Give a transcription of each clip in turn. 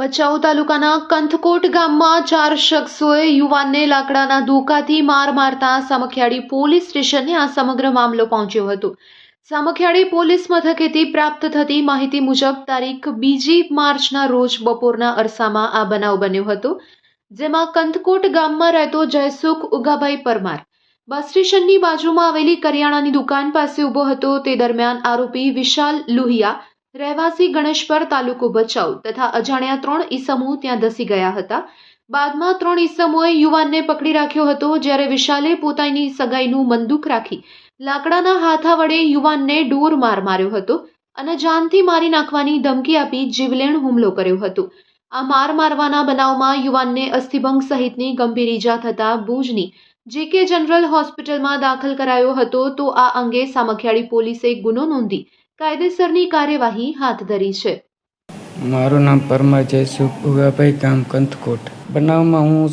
ભચાઉ તાલુકાના કંથકોટ ગામમાં ચાર શખ્સોએ યુવાનને લાકડાના ધોકાથી માર મારતા સામખિયાળી પોલીસ સ્ટેશને આ સમગ્ર મામલો પહોંચ્યો હતો. સામખિયાળી પોલીસ મથકેથી પ્રાપ્ત થતી માહિતી મુજબ તારીખ બીજી માર્ચના રોજ બપોરના અરસામાં આ બનાવ બન્યો હતો, જેમાં કંથકોટ ગામમાં રહેતો જયસુખ ઉગાભાઈ પરમાર બસ સ્ટેશનની બાજુમાં આવેલી કરિયાણાની દુકાન પાસે ઊભો હતો. તે દરમિયાન આરોપી વિશાલ લુહિયા રહેવાસી ગણેશપર તાલુકો ભચાઉ તથા અજાણ્યા ત્રણ ઈસમો ત્યાં ધસી ગયા હતા. બાદમાં ત્રણ ઈસમોએ યુવાનને પકડી રાખ્યો હતો, જ્યારે વિશાલે પોતાની સગાઈનું બંદૂક રાખી લાકડાના હાથા વડે યુવાનને ડોર માર માર્યો હતો અને જાનથી મારી નાખવાની ધમકી આપી જીવલેણ હુમલો કર્યો હતો. આ માર મારવાના બનાવમાં યુવાનને અસ્થિભંગ સહિતની ગંભીર ઈજા થતા ભુજની જેકે જનરલ હોસ્પિટલમાં દાખલ કરાયો હતો તો આ અંગે સામખિયાળી પોલીસે ગુનો નોંધી કાયદેસરની કાર્યવાહી હાથ ધરી છે. મારું નામ પરમા જયસુખ ઉગાભાઈ ગામ કંથકોટ. બનાવમાં હું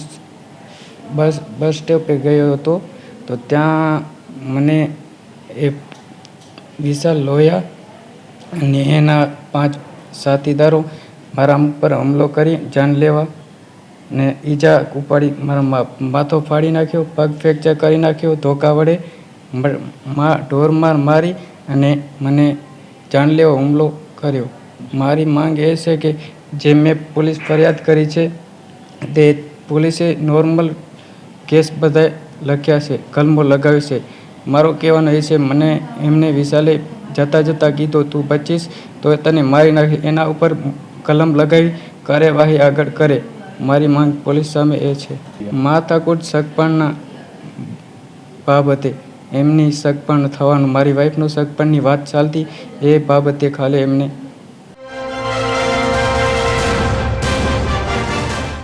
બસ બસ સ્ટોપે ગયો હતો, તો ત્યાં મને એ વિશાલ લોયા અને એના પાંચ સાથીદારો મારા ઉપર હુમલો કરી, જાન લેવા ને ઈજા ઉપાડી, મારા માથો ફાડી નાખ્યો, પગ ફ્રેક્ચર કરી નાખ્યો, ધોકા વડે, મ- મા ઢોરમાર મારી અને મને જાનલેવો હુમલો કર્યો. મારી માંગ એ છે કે જે મેં પોલીસ ફરિયાદ કરી છે, તે પોલીસે નોર્મલ કેસ બધા લખ્યા છે, કલમો લગાવ્યો છે. મારો કહેવાનો એ છે, મને એમને વિશાલે જતાં જતાં કીધું, તું બચીશ તો તને મારી નાખી. એના ઉપર કલમ લગાવી કાર્યવાહી આગળ કરે. મારી માંગ પોલીસ સામે એ છે. માથાકૂટ સગપણના બાબતે એમની સગપણ થવાનું. મારી વાઈફનું સગપણની વાત ચાલતી. એ બાબતે ખાલી એમને